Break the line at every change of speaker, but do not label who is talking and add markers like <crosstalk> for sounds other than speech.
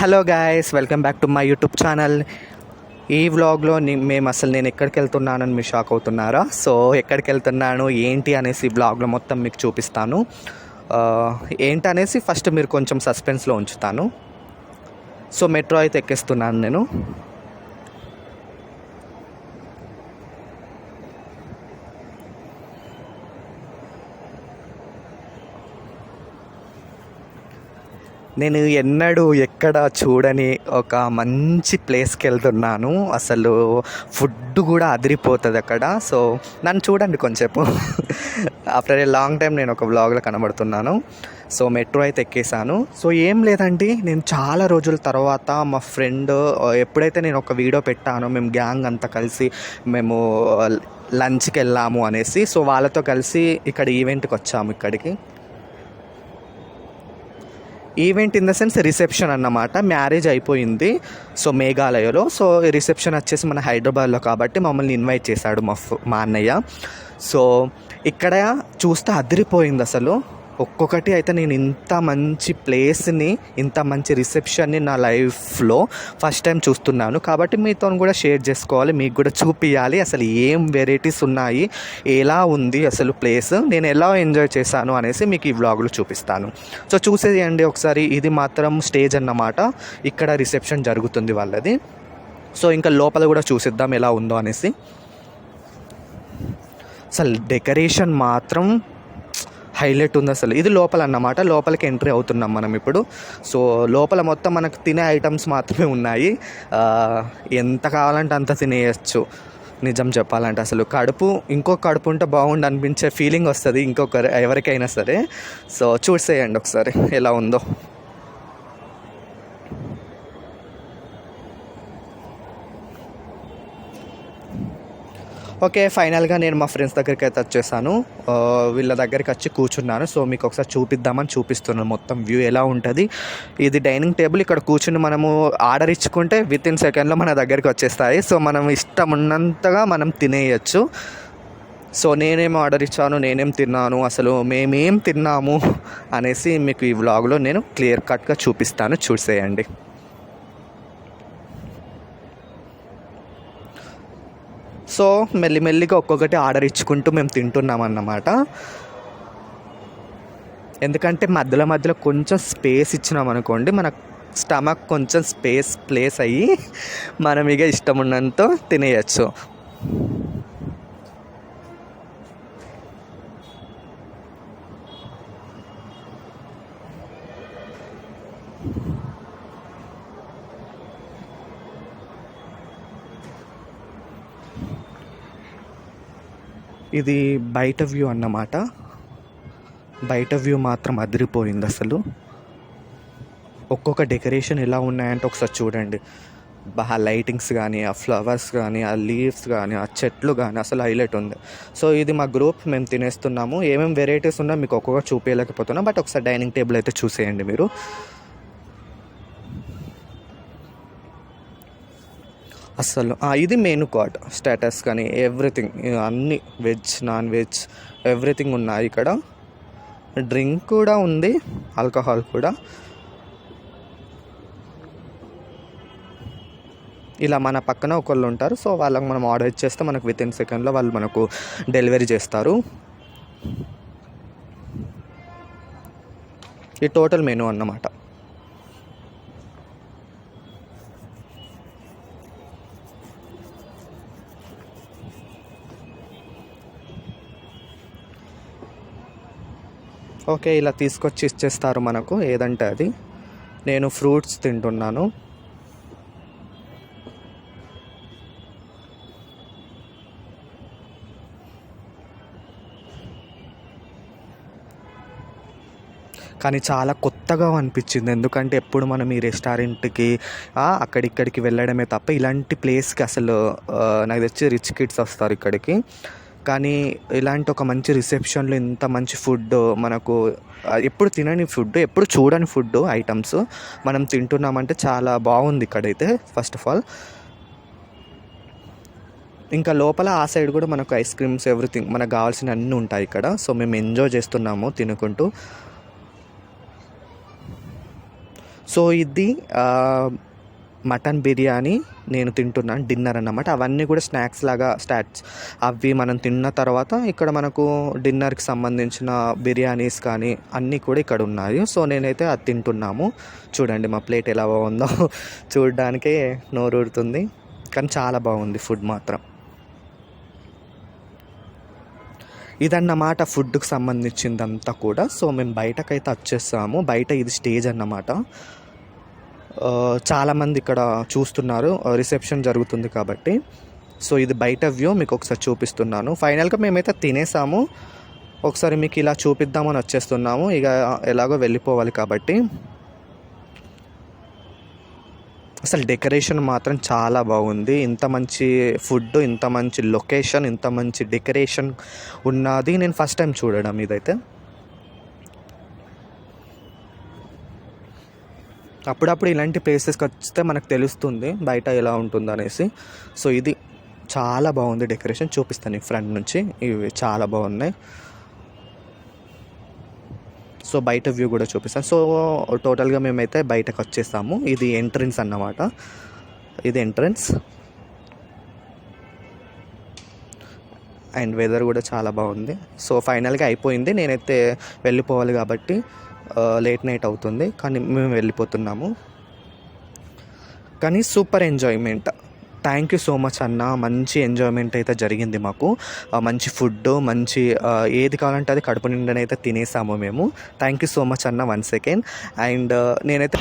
Hello guys welcome back to my YouTube channel. ఈ వ్లాగ్లో మేము అసలు నేను ఎక్కడికి వెళ్తున్నానని మీరు షాక్ అవుతున్నారా? సో ఎక్కడికి వెళ్తున్నాను ఏంటి అనేసి బ్లాగ్లో వ్లాగ్లో మొత్తం మీకు చూపిస్తాను. ఏంటనేసి ఫస్ట్ మీరు కొంచెం సస్పెన్స్లో ఉంచుతాను. సో మెట్రో అయితే ఎక్కిస్తున్నాను నేను. నేను ఎన్నడూ ఎక్కడ చూడని ఒక మంచి ప్లేస్కి వెళ్తున్నాను అసలు ఫుడ్ కూడా అదిరిపోతుంది అక్కడ. సో నన్ను చూడండి కొంచెంసేపు. <laughs> ఆఫ్టర్ ఏ లాంగ్ టైం నేను ఒక వ్లాగ్లో కనబడుతున్నాను. సో మెట్రో అయితే ఎక్కేసాను. సో ఏం లేదండి. నేను చాలా రోజుల తర్వాత మా ఫ్రెండ్ ఎప్పుడైతే నేను ఒక వీడియో పెట్టానో మేము గ్యాంగ్ అంతా కలిసి మేము లంచ్కి వెళ్ళాము అనేసి సో వాళ్ళతో కలిసి ఇక్కడ ఈవెంట్కి వచ్చాము ఇక్కడికి. Event in the sense reception అన్నమాట. మ్యారేజ్ అయిపోయింది. సో మేఘాలయలో. సో రిసెప్షన్ వచ్చేసి మన హైదరాబాద్లో కాబట్టి మమ్మల్ని ఇన్వైట్ చేశాడు మా మా అన్నయ్య. సో ఇక్కడ చూస్తే అదిరిపోయింది అసలు. ఒక్కొక్కటి అయితే నేను ఇంత మంచి ప్లేస్ని ఇంత మంచి రిసెప్షన్ని నా లైఫ్లో ఫస్ట్ టైం చూస్తున్నాను. కాబట్టి మీతో కూడా షేర్ చేసుకోవాలి మీకు కూడా చూపించాలి అసలు ఏం వెరైటీస్ ఉన్నాయి ఎలా ఉంది అసలు ప్లేస్ నేను ఎలా ఎంజాయ్ చేశాను అనేసి మీకు ఈ వ్లాగ్లో చూపిస్తాను. సో చూసేయండి ఒకసారి ఇది మాత్రం స్టేజ్ అన్నమాట. ఇక్కడ రిసెప్షన్ జరుగుతుంది వాళ్ళది. సో ఇంకా లోపల కూడా చూసిద్దాం ఎలా ఉందో అనేసి. అసలు డెకరేషన్ మాత్రం హైలైట్ ఉంది అసలు. ఇది లోపల అన్నమాట. లోపలికి ఎంట్రీ అవుతున్నాం మనం ఇప్పుడు. సో లోపల మొత్తం మనకు తినే ఐటమ్స్ మాత్రమే ఉన్నాయి. ఎంత కావాలంటే అంత తినేయచ్చు. నిజం చెప్పాలంటే అసలు. కడుపు ఇంకో కడుపు ఉంటే బాగుండు అనిపించే ఫీలింగ్ వస్తుంది ఇంకొకరు ఎవరికైనా సరే. సో చూసేయండి ఒకసారి ఎలా ఉందో. ఓకే ఫైనల్గా నేను మా ఫ్రెండ్స్ దగ్గరికి అయితే వచ్చేసాను వీళ్ళ దగ్గరికి వచ్చి కూర్చున్నాను. సో మీకు ఒకసారి చూపిద్దామని చూపిస్తున్నాను మొత్తం వ్యూ ఎలా ఉంటుంది. ఇది డైనింగ్ టేబుల్. ఇక్కడ కూర్చుని మనము ఆర్డర్ ఇచ్చుకుంటే విత్ ఇన్ సెకండ్లో మన దగ్గరికి వచ్చేస్తాయి. సో మనం ఇష్టం ఉన్నంతగా మనం తినేయచ్చు. సో నేనేం ఆర్డర్ ఇచ్చాను నేనేం తిన్నాను అసలు మేమేం తిన్నాము అనేసి మీకు ఈ వ్లాగ్లో నేను క్లియర్ కట్గా చూపిస్తాను. చూసేయండి. సో మెల్లిమెల్లిగా ఒక్కొక్కటి ఆర్డర్ ఇచ్చుకుంటూ మేము తింటున్నాం అన్నమాట. ఎందుకంటే మధ్యలో మధ్యలో కొంచెం స్పేస్ ఇచ్చినాం అనుకోండి మన స్టమక్ కొంచెం స్పేస్ ప్లేస్ అయ్యి మనం ఇక ఇష్టం ఉన్నంత తినేయచ్చు. ఇది బయట వ్యూ అన్నమాట. బయట వ్యూ మాత్రం అదిరిపోయింది అసలు. ఒక్కొక్క డెకరేషన్ ఎలా ఉన్నాయంటే ఒకసారి చూడండి. బాగా లైటింగ్స్ కానీ ఆ ఫ్లవర్స్ కానీ ఆ లీవ్స్ కానీ ఆ చెట్లు కానీ అసలు హైలైట్ ఉంది. సో ఇది మా గ్రూప్ మేము తినేస్తున్నాము. ఏమేమి వెరైటీస్ ఉన్నా మీకు ఒక్కొక్క చూపించలేకపోతున్నాం బట్ ఒకసారి డైనింగ్ టేబుల్ అయితే చూసేయండి మీరు. అసలు ఇది మెయిన్ కార్డ్ స్టేటస్ కానీ ఎవ్రీథింగ్ అన్ని వెజ్ నాన్ వెజ్ ఎవ్రీథింగ్ ఉన్నాయి ఇక్కడ. డ్రింక్ కూడా ఉంది ఆల్కహాల్ కూడా. ఇలా మన పక్కన ఒకళ్ళు ఉంటారు సో వాళ్ళకి మనం ఆర్డర్ ఇచ్చేస్తే మనకు విత్ ఇన్ సెకండ్లో వాళ్ళు మనకు డెలివరీ చేస్తారు. ఈ టోటల్ మెనూ అన్నమాట. ఓకే ఇలా తీసుకొచ్చి ఇచ్చేస్తారు మనకు. ఏదంటే అది. నేను ఫ్రూట్స్ తింటున్నాను. కానీ చాలా కొత్తగా అనిపించింది. ఎందుకంటే ఎప్పుడు మనం ఈ రెస్టారెంట్కి అక్కడిక్కడికి వెళ్ళడమే తప్ప ఇలాంటి ప్లేస్కి అసలు నాకు తెచ్చి రిచ్ కిడ్స్ వస్తారు ఇక్కడికి. కానీ ఇలాంటి ఒక మంచి రిసెప్షన్లో ఇంత మంచి ఫుడ్ మనకు ఎప్పుడు తినని ఫుడ్ ఎప్పుడు చూడని ఫుడ్ ఐటమ్స్ మనం తింటున్నామంటే చాలా బాగుంది ఇక్కడైతే ఫస్ట్ ఆఫ్ ఆల్ ఇంకా లోపల ఆ సైడ్ కూడా మనకు ఐస్ క్రీమ్స్ ఎవ్రీథింగ్ మనకు కావాల్సిన అన్నీ ఉంటాయి ఇక్కడ. సో మేము ఎంజాయ్ చేస్తున్నాము తినుకుంటూ. సో ఇది మటన్ బిర్యానీ నేను తింటున్నాను డిన్నర్ అన్నమాట. అవన్నీ కూడా స్నాక్స్ లాగా స్టాట్స్ అవి మనం తిన్న తర్వాత ఇక్కడ మనకు డిన్నర్కి సంబంధించిన బిర్యానీస్ కానీ అన్నీ కూడా ఇక్కడ ఉన్నాయి. సో నేనైతే అది తింటున్నాము. చూడండి మా ప్లేట్ ఎలా బాగుందో <laughs> చూడడానికే నోరూరుతుంది కానీ చాలా బాగుంది ఫుడ్ మాత్రం. ఇదన్నమాట ఫుడ్కి సంబంధించిందంతా కూడా. సో మేము బయటకైతే వచ్చేసాము. బయట ఇది స్టేజ్ అన్నమాట. చాలామంది ఇక్కడ చూస్తున్నారు. రిసెప్షన్ జరుగుతుంది కాబట్టి. సో ఇది బయట వ్యూ. మీకు ఒకసారి చూపిస్తున్నాను. ఫైనల్గా మేమైతే తినేసాము. ఒకసారి మీకు ఇలా చూపిద్దామని వచ్చేస్తున్నాము. ఇక ఎలాగో వెళ్ళిపోవాలి కాబట్టి. అసలు డెకరేషన్ మాత్రం చాలా బాగుంది. ఇంత మంచి ఫుడ్ ఇంత మంచి లొకేషన్ ఇంత మంచి డెకరేషన్ ఉన్నది. నేను ఫస్ట్ టైం చూడడం ఇదైతే. అప్పుడప్పుడు ఇలాంటి ప్లేసెస్కి వస్తే మనకు తెలుస్తుంది బయట ఎలా ఉంటుందనేసి. సో ఇది చాలా బాగుంది డెకరేషన్. చూపిస్తాను ఈ ఫ్రంట్ నుంచి. ఇవి చాలా బాగున్నాయి. సో బయట వ్యూ కూడా చూపిస్తాను సో టోటల్గా మేమైతే బయటకు వచ్చేసాము. ఇది ఎంట్రన్స్ అన్నమాట. ఇది ఎంట్రన్స్. అండ్ వెదర్ కూడా చాలా బాగుంది. సో ఫైనల్గా అయిపోయింది. నేనైతే వెళ్ళిపోవాలి కాబట్టి లేట్ నైట్ అవుతుంది కానీ మేము వెళ్ళిపోతున్నాము. కానీ super enjoyment thank you so much అన్న మంచి ఎంజాయ్మెంట్ అయితే జరిగింది మాకు. మంచి ఫుడ్ మంచి ఏది కావాలంటే అది కడుపు నిండనైతే తినేసాము మేము. థ్యాంక్ యూ సో మచ్ అన్న వన్ సెకండ్ అండ్ నేనైతే